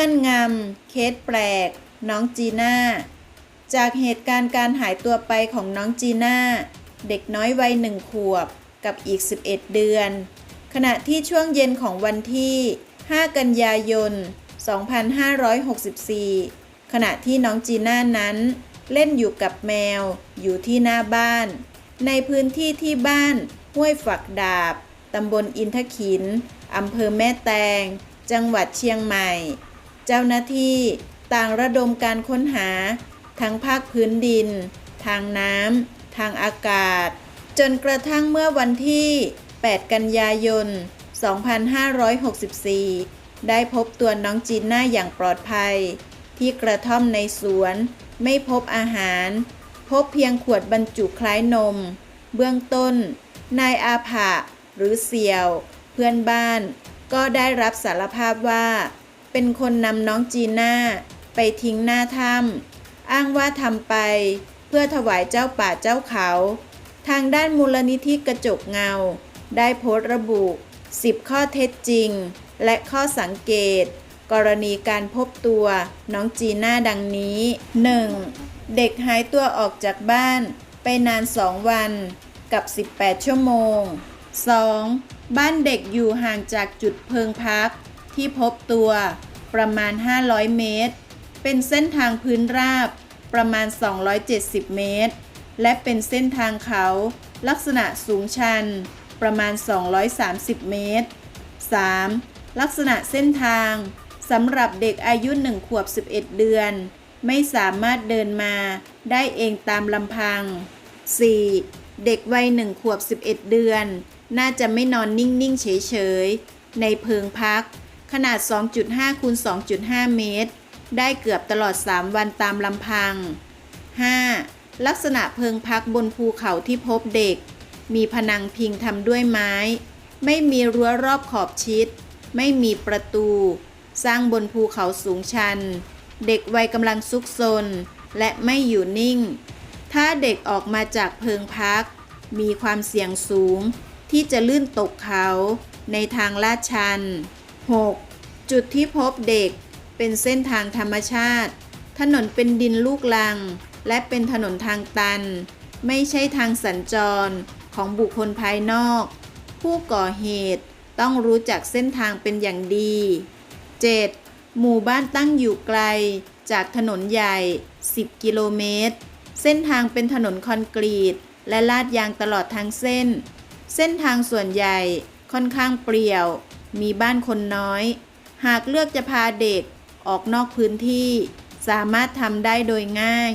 งื่อนงำเคสแปลก น้องจีน่า จากเหตุการณ์การหายตัวไปของน้องจีน่า เด็กน้อยวัยหนึ่งขวบกับอีก 11 เดือน ขณะที่ช่วงเย็นของวันที่ 5 กันยายน 2564 ขณะที่น้องจีน่านั้น เล่นอยู่กับแมว อยู่ที่หน้าบ้าน ในพื้นที่ที่บ้านห้วยฝักดาบ ตำบลอินทขิน อำเภอแม่แตง จังหวัดเชียงใหม่ เจ้าหน้าที่ต่างระดมการค้นหา ทั้งภาคพื้นดิน ทางน้ำ ทางอากาศ จนกระทั่งเมื่อวันที่ 8 กันยายน 2564 ได้พบตัวน้องจีน่าอย่างปลอดภัย ที่กระท่อมในสวน ไม่พบอาหาร พบเพียงขวดบรรจุคล้ายนม เบื้องต้น นายอาผะหรือเสี่ยว เพื่อนบ้าน ก็ได้รับสารภาพว่า เป็นคนนำน้องจีน่าไปทิ้งหน้าถ้ำอ้างว่าทำไป เพื่อถวายเจ้าป่าเจ้าเขา ทางด้านมูลนิธิกระจกเงา ได้โพสต์ระบุ 10 ข้อเท็จจริง และข้อสังเกต กรณีการพบตัวน้องจีน่าดังนี้ 1. เด็กหายตัวออกจากบ้าน ไปนาน 2 วันกับ 18 ชั่วโมง 2. บ้านเด็กอยู่ห่างจากจุดเพิงพัก ที่พบตัวประมาณ 500 เมตร เป็นเส้นทางพื้นราบประมาณ 270 เมตร และเป็นเส้นทางเขาลักษณะสูงชันประมาณ 230 เมตร 3. ลักษณะเส้นทางสำหรับเด็กอายุ 1 ขวบ 11 เดือน ไม่สามารถเดินมาได้เองตามลำพัง 4. เด็กวัย 1 ขวบ 11 เดือน น่าจะไม่นอนนิ่ง ๆ เฉย ๆ ในเพิงพัก ขนาด 2.5คูณ2.5 เมตร ได้เกือบตลอด 3 วันตามลำพัง 5. ลักษณะเพิงพักบนภูเขาที่พบเด็ก มีผนังพิงทำด้วยไม้ ไม่มีรั้วรอบขอบชิด ไม่มีประตู สร้างบนภูเขาสูงชัน เด็กวัยกำลังซุกซน และไม่อยู่นิ่ง ถ้าเด็กออกมาจากเพิงพัก มีความเสี่ยงสูงที่จะลื่นตกเขาในทางลาดชัน 6. จุดที่พบเด็กเป็นเส้นทางธรรมชาติ ถนนเป็นดินลูกลัง และเป็นถนนทางตัน ไม่ใช่ทางสัญจรของบุคคลภายนอก ผู้ก่อเหตุต้องรู้จักเส้นทางเป็นอย่างดี 7. หมู่บ้านตั้งอยู่ไกลจากถนนใหญ่ 10 กิโลเมตร เส้นทางเป็นถนนคอนกรีต และลาดยางตลอดทั้งเส้น เส้นทางส่วนใหญ่ค่อนข้างเปรี่ยว มีบ้านคนน้อย หากเลือกจะพาเด็กออกนอกพื้นที่ สามารถทำได้โดยง่าย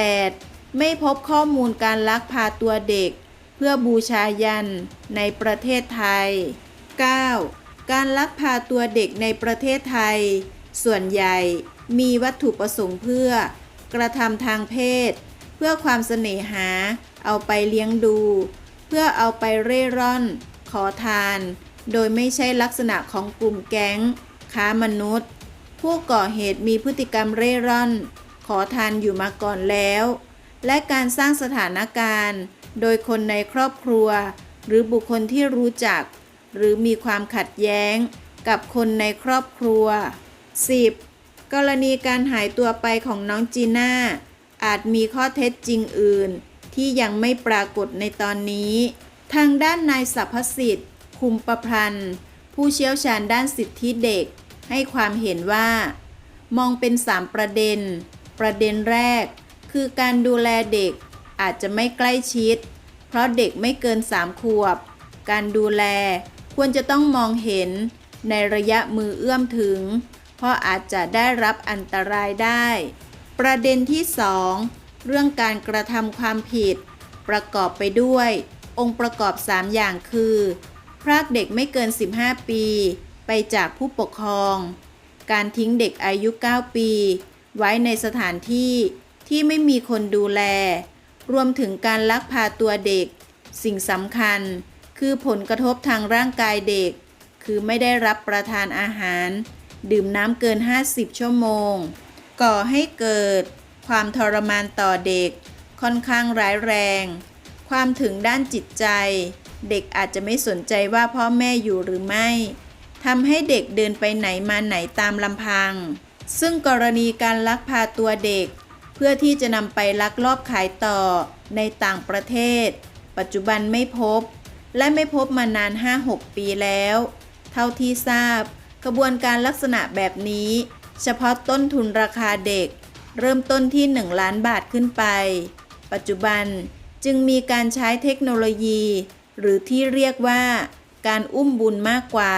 8. ไม่พบข้อมูลการลักพาตัวเด็ก เพื่อบูชายันในประเทศไทย 9. การลักพาตัวเด็กในประเทศไทย ส่วนใหญ่มีวัตถุประสงค์เพื่อ กระทำทางเพศ เพื่อความเสน่หา เอาไปเลี้ยงดู เพื่อเอาไปเร่ร่อน ขอทาน โดยไม่ใช่ลักษณะของกลุ่มแก๊ง ค้ามนุษย์ ผู้ก่อเหตุมีพฤติกรรมเร่ร่อน ขอทานอยู่มาก่อนแล้ว และการสร้างสถานการณ์ โดยคนในครอบครัว หรือบุคคลที่รู้จัก หรือมีความขัดแย้ง กับคนในครอบครัว 10. กรณีการหายตัวไปของน้องจีน่าอาจมีข้อเท็จจริงอื่น ที่ยังไม่ปรากฏในตอนนี้ ทางด้านนายสัพพสิทธิ์ คุมประพันธ์ ผู้เชี่ยวชาญด้านสิทธิเด็ก ให้ความเห็นว่า มองเป็น 3 ประเด็น ประเด็นแรก คือการดูแลเด็กอาจจะไม่ใกล้ชิด เพราะเด็กไม่เกิน 3 ขวบ การดูแลควรจะต้องมองเห็นในระยะมือเอื้อมถึง เพราะอาจจะได้รับอันตรายได้ ประเด็นที่ 2 เรื่องการกระทำความผิด ประกอบไปด้วย องค์ประกอบ 3 อย่างคือ พรากเด็กไม่เกิน 15 ปี ไปจากผู้ปกครอง การทิ้งเด็กอายุ 9 ปี ไว้ในสถานที่ที่ไม่มีคนดูแล รวมถึงการลักพาตัวเด็ก สิ่งสำคัญคือผลกระทบทางร่างกายเด็ก คือไม่ได้รับประทานอาหาร ดื่มน้ำเกิน 50 ชั่วโมง ก่อให้เกิดความทรมานต่อเด็กค่อนข้างร้ายแรง ความถึงด้านจิตใจ เด็กอาจจะไม่สนใจว่าพ่อแม่อยู่หรือไม่ทำให้เด็กเดินไปไหนมาไหนตามลำพัง ซึ่งกรณีการลักพาตัวเด็ก เพื่อที่จะนำไปลักลอบขายต่อในต่างประเทศ ปัจจุบันไม่พบ และไม่พบมานาน 5-6 ปีแล้ว เท่าที่ทราบ กระบวนการลักษณะแบบนี้ เฉพาะต้นทุนราคาเด็ก เริ่มต้นที่ 1 ล้านบาทขึ้นไป ปัจจุบัน จึงมีการใช้เทคโนโลยี หรือที่เรียกว่า การอุ้มบุญมากกว่า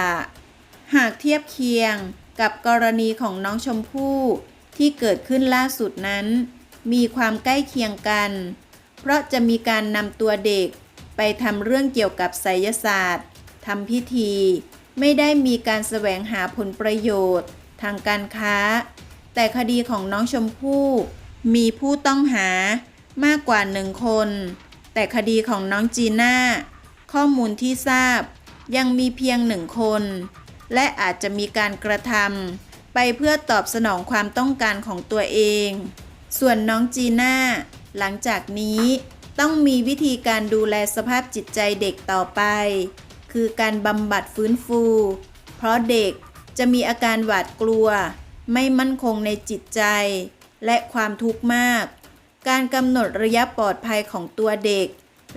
หากเทียบเคียงกับกรณีของน้องชมพู่ที่เกิดขึ้นล่าสุดนั้น มีความใกล้เคียงกัน เพราะจะมีการนำตัวเด็กไปทำเรื่องเกี่ยวกับไสยศาสตร์ทำพิธี ไม่ได้มีการแสวงหาผลประโยชน์ ทางการค้า แต่คดีของน้องชมพู่ มีผู้ต้องหา มากกว่าหนึ่งคน แต่คดีของน้องจีน่าข้อมูลที่ทราบยังมีเพียงหนึ่งคน และอาจจะมีการกระทำไปเพื่อตอบสนองความต้องการของตัวเอง ส่วนน้องจีน่าหลังจากนี้ต้องมีวิธีการดูแลสภาพจิตใจเด็กต่อไป คือการบำบัดฟื้นฟู เพราะเด็กจะมีอาการหวาดกลัว ไม่มั่นคงในจิตใจ และความทุกข์มาก การกำหนดระยะปลอดภัยของตัวเด็ก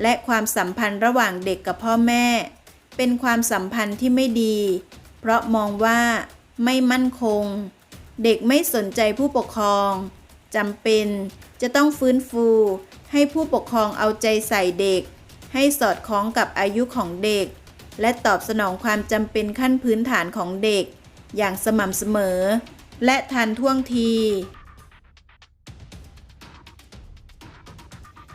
และความสัมพันธ์ระหว่างเด็กกับพ่อแม่ เป็นความสัมพันธ์ที่ไม่ดี เพราะมองว่าไม่มั่นคง เด็กไม่สนใจผู้ปกครองจำเป็นจะต้องฟื้นฟู ให้ผู้ปกครองเอาใจใส่เด็ก ให้สอดคล้องกับอายุของเด็ก และตอบสนองความจำเป็นขั้นพื้นฐานของเด็ก อย่างสม่ำเสมอ และทันท่วงที